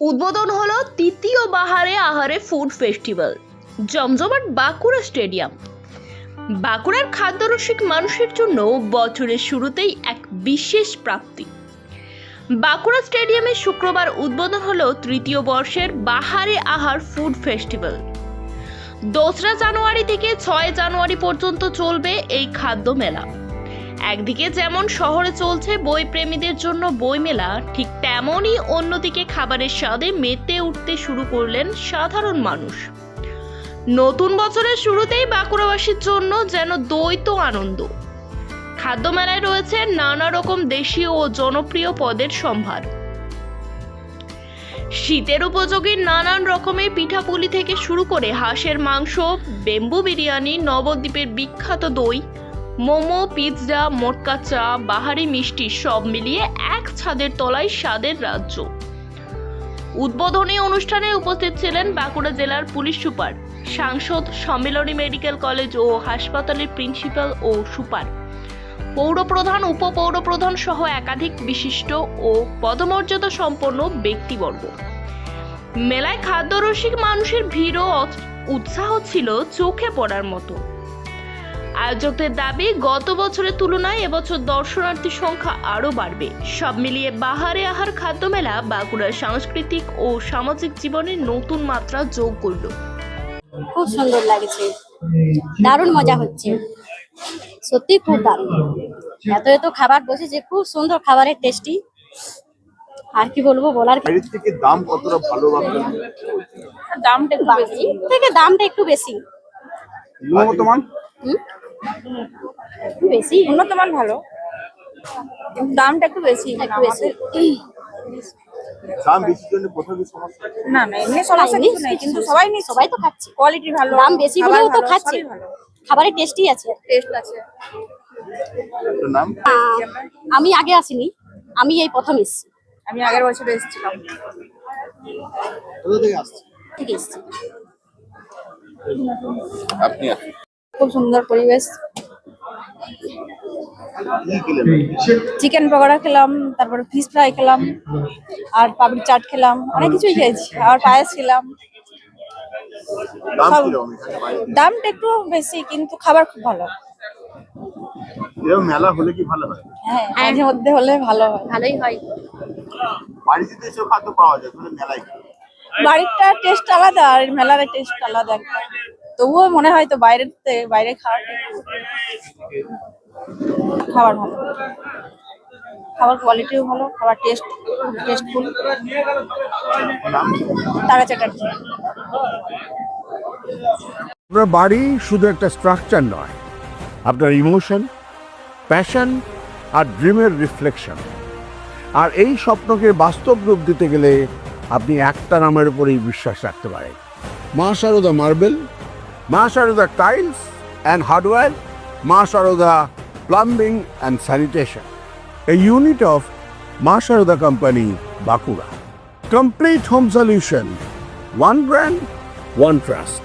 উদ্বোধন হলো তৃতীয় বাহারে আহারে ফুড ফেস্টিভ্যাল, জমজমাট বাঁকুড়া স্টেডিয়াম। বাঁকুড়ার খাদ্যরসিক মানুষের জন্য বছরের শুরুতেই এক বিশেষ প্রাপ্তি। বাঁকুড়া স্টেডিয়ামে শুক্রবার উদ্বোধন হলো তৃতীয় বর্ষের বাহারে আহার ফুড ফেস্টিভ্যাল। দোসরা জানুয়ারি থেকে ছয় জানুয়ারি পর্যন্ত চলবে এই খাদ্য মেলা। একদিকে যেমন শহরে চলছে বই প্রেমীদের জন্য বই মেলা ঠিক তেমনই অন্যদিকে খাবারের স্বাদে মেতে উঠতে শুরু করলেন সাধারণ মানুষ। নতুন বছরের শুরুতেই বাঁকুড়াবাসীর জন্য যেন দ্বৈত আনন্দ। খাদ্য মেলায় রয়েছে নানা রকম দেশীয় ও জনপ্রিয় পদের সম্ভার। শীতের উপযোগী নানান রকমের পিঠাপুলি থেকে শুরু করে হাঁসের মাংস, বেম্বু বিরিয়ানি, নবদ্বীপের বিখ্যাত দই মোমো, পিৎজা, মোটকা চা, বাহারি মিষ্টি সব মিলিয়ে এক ছাদের তলায় স্বাদের রাজ্য। উদ্বোধনী অনুষ্ঠানে উপস্থিত ছিলেন বাঁকুড়া জেলার পুলিশ সুপার, সাংসদ সম্মিলনী মেডিকেল কলেজ ও হাসপাতালের প্রিন্সিপাল ও সুপার। পৌরপ্রধান, উপপৌরপ্রধান সহ একাধিক বিশিষ্ট ও পদমর্যাদা সম্পন্ন ব্যক্তিবর্গ। মেলায় খাদ্যরসিক মানুষের ভিড় ও উৎসাহ ছিল চোখে পড়ার মতো। আয়োজকদের দাবি গত বছরের তুলনায় এবছর দর্শনার্থীর সংখ্যা আরও বাড়বে। সব মিলিয়ে বাহারে আহার খাদ্য মেলা বাঁকুড়ার সাংস্কৃতিক ও সামাজিক জীবনে নতুন মাত্রা যোগ করল। খুব সুন্দর লাগছে। দারুণ মজা হচ্ছে। সত্যি খুব দারুণ। এত এত খাবার বসেছে খুব সুন্দর খাবারের টেস্টি। আর কি বলব বলার বাইরের থেকে দাম কতটা ভালো দামটা একটু বেশি থেকে দামটা একটু বেশি। গুণগত মান বেশি? উন্নত মান ভালো। দামটা একটু বেশি। একটু বেশি। দাম বেশির জন্য কোথাও কি সমস্যা? না না এমনি সমস্যা এমনি কিছু নেই কিন্তু সবাই নিচ্ছে। সবাই তো খাচ্ছে। কোয়ালিটি ভালো দাম বেশি হলেও তো খাচ্ছে। ভালো। খাবারের টেস্টি আছে। টেস্ট আছে। নাম? আমি আগে আসিনি। আমি এই প্রথম এসেছি। আমি আগের বছর এসেছিলাম। কোথা থেকে আসছে থেকে এসেছি। আপনি আছেন খুব সুন্দর পরিবেশ। চিকেন পকোড়া খেলাম তারপরে ফিশ ফ্রাই খেলাম আর পাপড়ি চাট খেলাম অনেক কিছুই খেয়েছি আর পায়েস খেলাম? দামটা একটু বেশি কিন্তু খাবার খুব ভালো। মেলা হলে কি ভালো হয়? হ্যাঁ মাঝে মধ্যে হলে ভালো হয়। ভালোই হয়। বাড়িতে তো খাদ্য পাওয়া যায় তাহলে মেলায় বাড়িরটা টেস্ট আলাদা আর মেলার টেস্ট আলাদা একটা। তবুও মনে হয় তো বাইরের বাইরে একটু খাবার ভালো। খাবার কোয়ালিটিও ভালো, খাবার টেস্ট টেস্টফুল তারা চ্যাটার্জি আপনার বাড়ি শুধু একটা স্ট্রাকচার নয়, আপনার ইমোশন প্যাশন আর ড্রিমের রিফ্লেকশন আর এই স্বপ্নকে বাস্তব রূপ দিতে গেলে আপনি একটা নামের উপরেই বিশ্বাস রাখতে পারেন। Maa Sarada marble Master of the tiles and hardware, Master of the plumbing and sanitation. A unit of Master of the company, Bakura. Complete home solution. One brand, one trust.